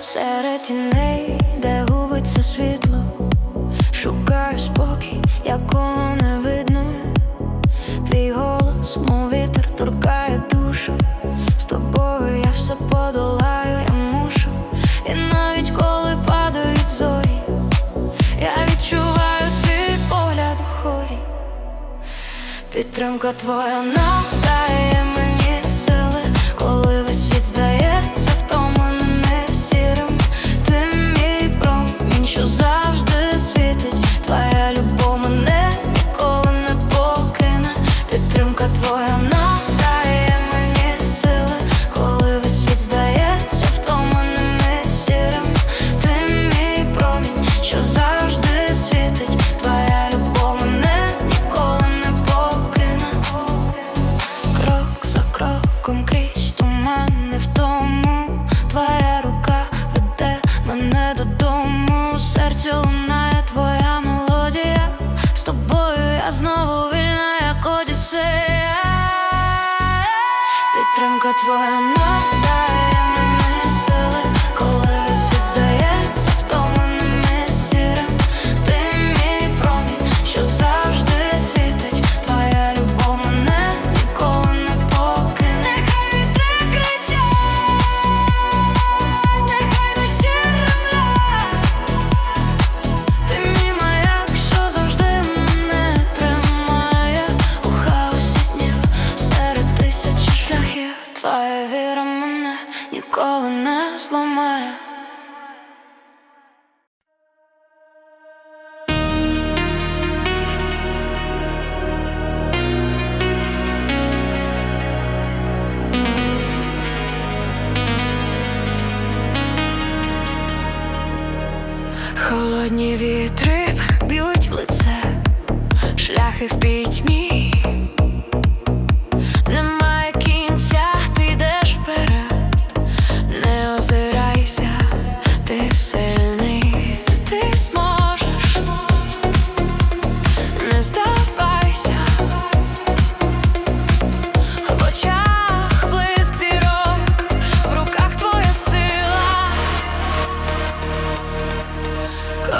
Серед тіней, де губиться світло, шукаю спокій, якого не видно, твій голос, мов вітер торкає. Підтримка твоя надає мені сили, коли весь світ здає. one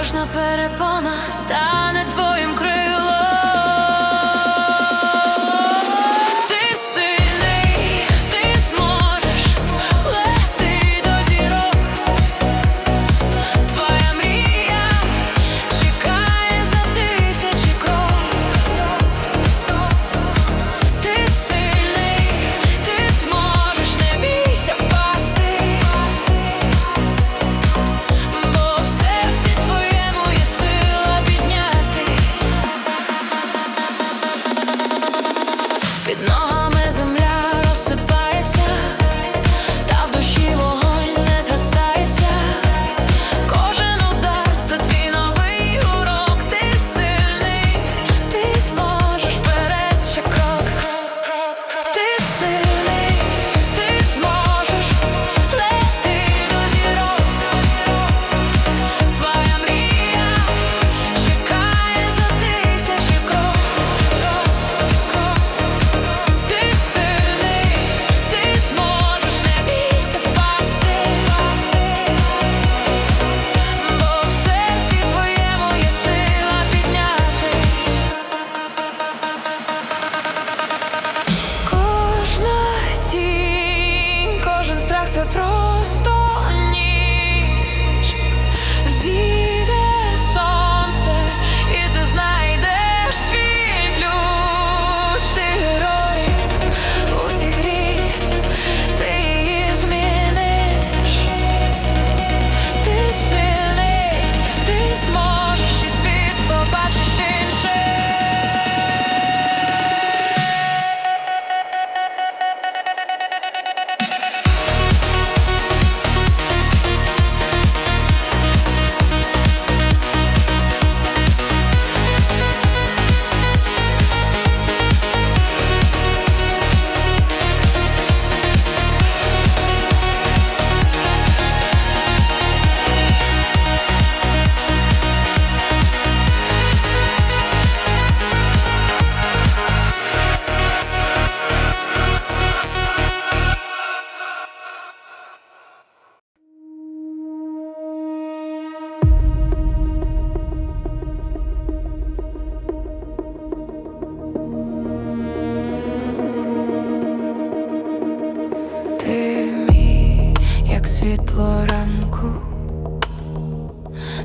Кожна перепона стане твоїм крилом.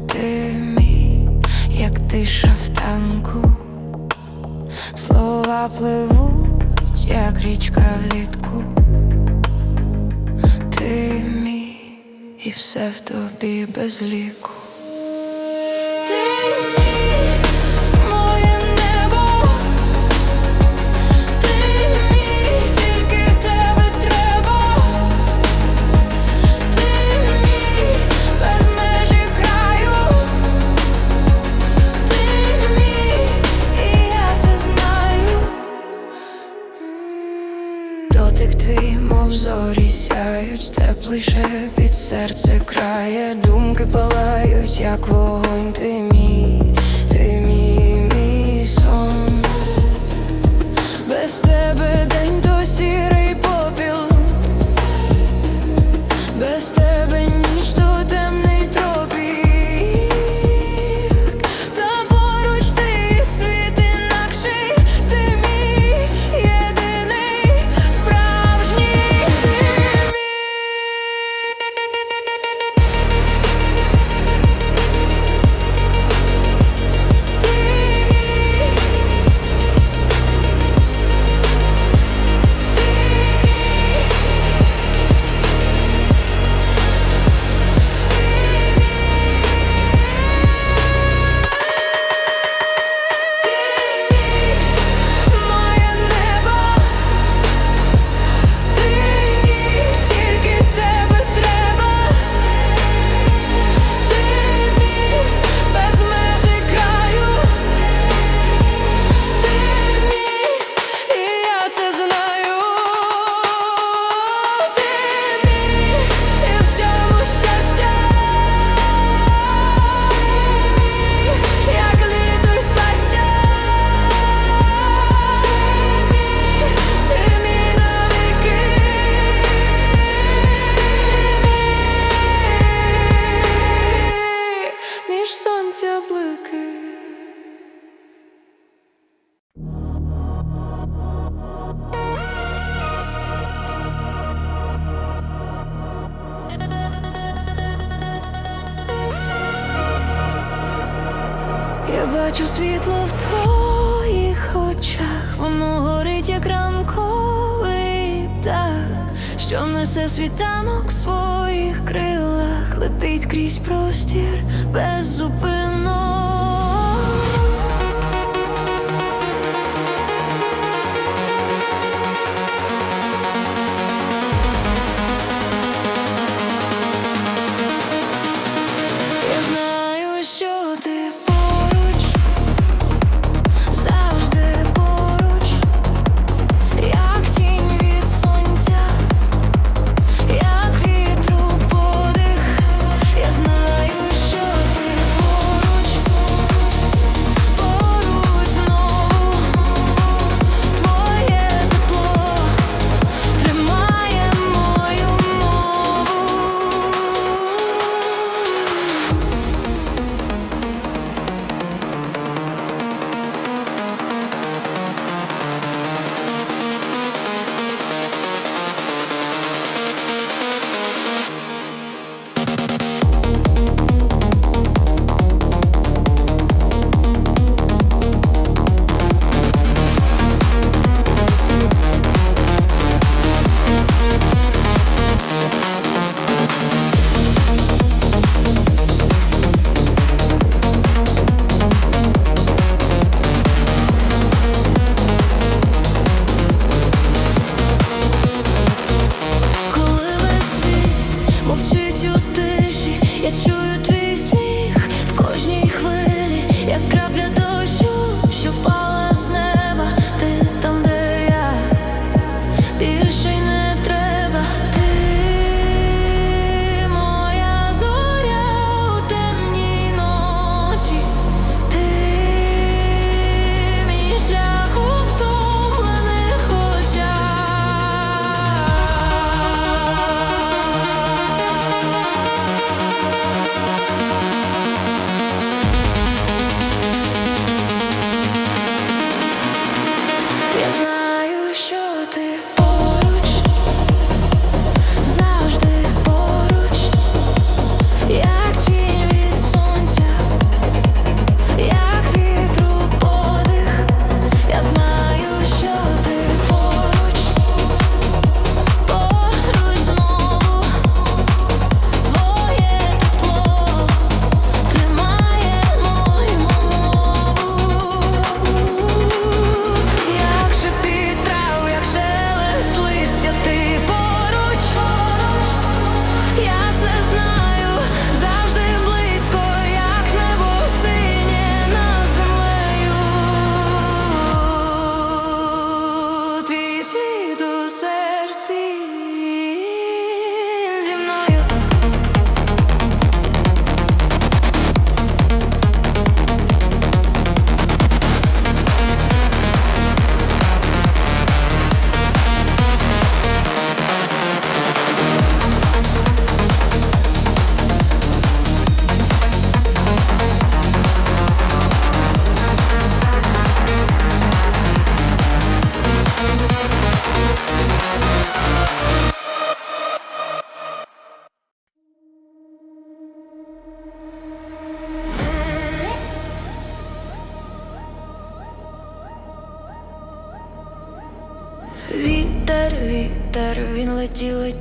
ти мій, як тиша в танку, слова пливуть, як річка влітку, ти мій, і все в тобі без ліку.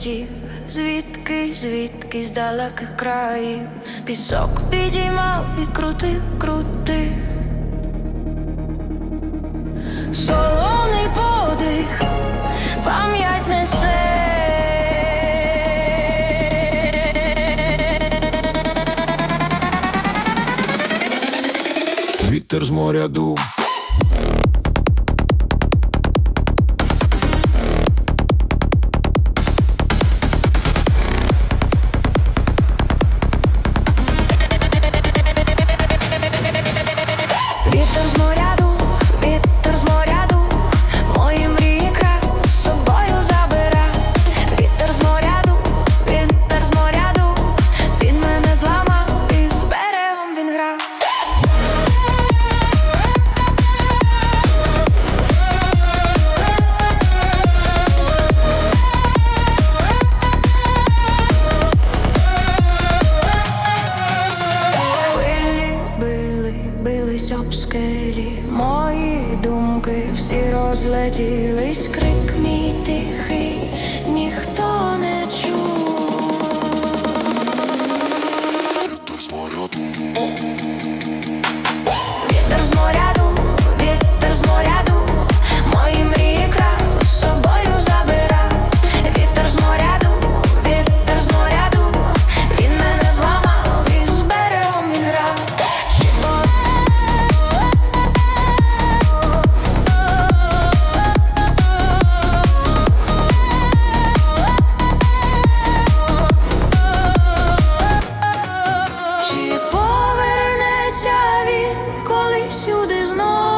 світів, звідки, звідки з далеких країв пісок підіймав і крутив, крутив солоний подих, пам'ять несе. Вітер з моря дув. there's no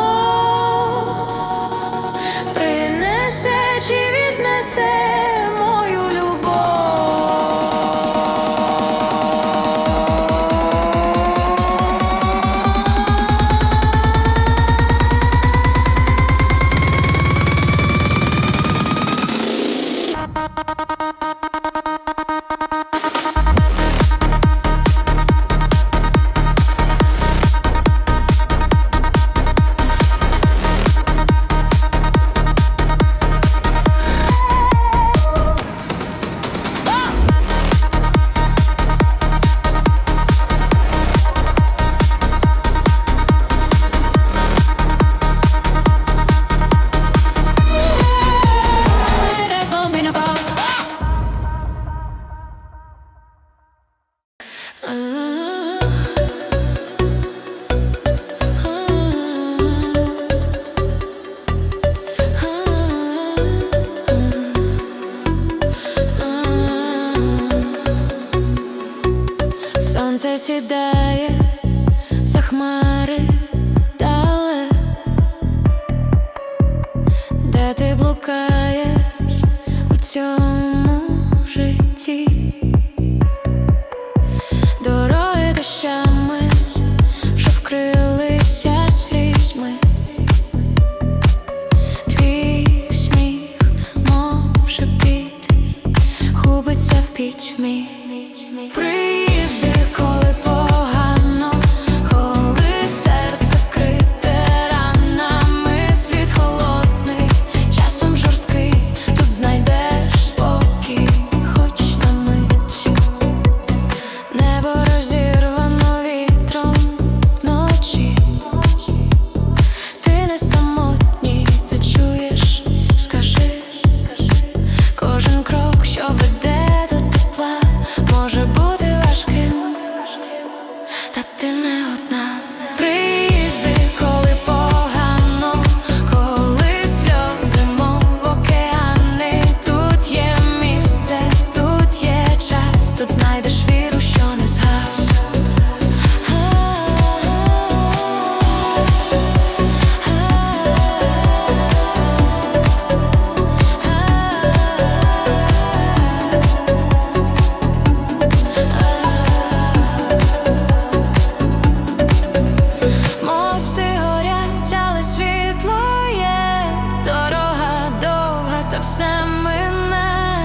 все мине,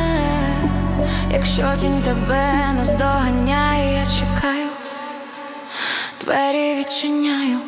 якщо тінь тебе наздоганяє, я чекаю, двері відчиняю.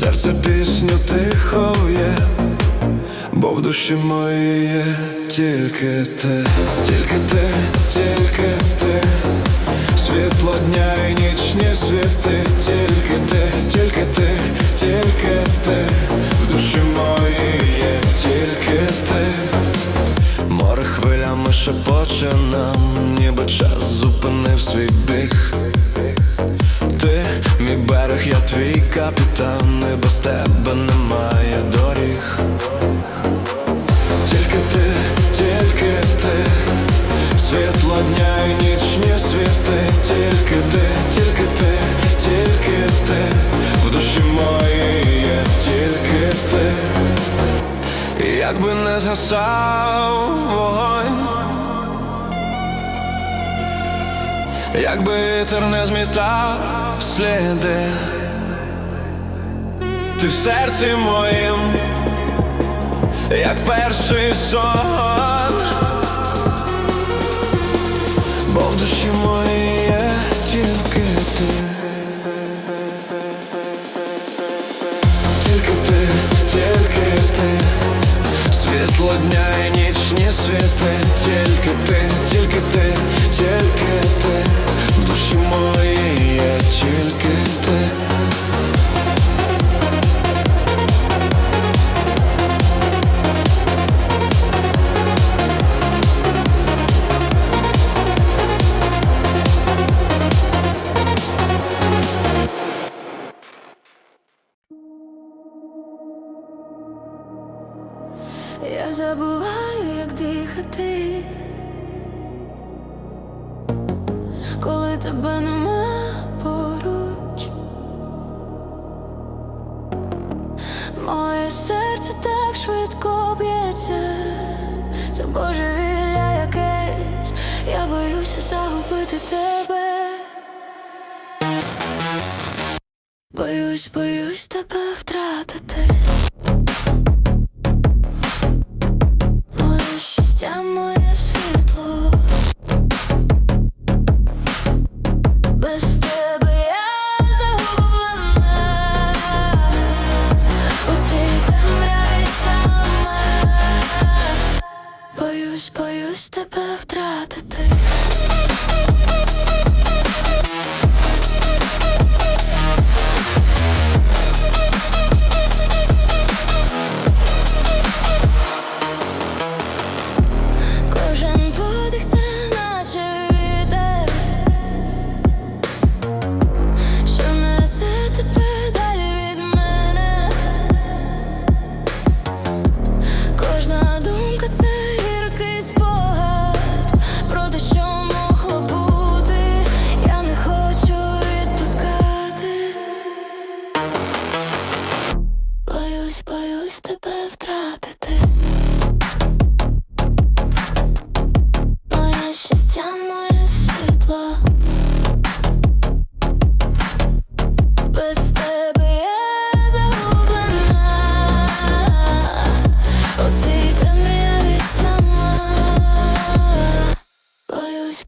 Серце пісню тихо є, бо в душі моїй є тільки ти, тільки ти, тільки ти Світло дня і нічні світи, тільки ти, тільки ти, тільки ти, в душі моїй є тільки ти. Море хвилями шепоче нам, ніби час зупинив свій біг. Мій берег, я твій капітан, і без тебе немає доріг. Тільки ти, тільки ти, світло дня і нічні світи, тільки ти, тільки ти, тільки ти, в душі моїй є тільки ти. Якби не згасав вогонь, якби вітер не змітав сліди, ти в серці моїм як перший сон, бо в душі моїй є тільки ти, тільки ти, тільки ти, світло дня і нічні світи, тільки ти, тільки ти, тільки ти, в душі моїй Я забуваю, як дихати, коли тебе нема поруч. Моє серце так швидко б'ється, це божевілля якесь, я боюся загубити тебе. Боюсь, боюсь тебе втратити. Моє моє світло. Без тебе я загублена у цій темряві. Боюсь, боюсь тебе втратити.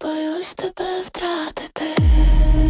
Боюсь, тебе втратити.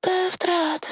Тебе втратити.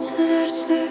Сердце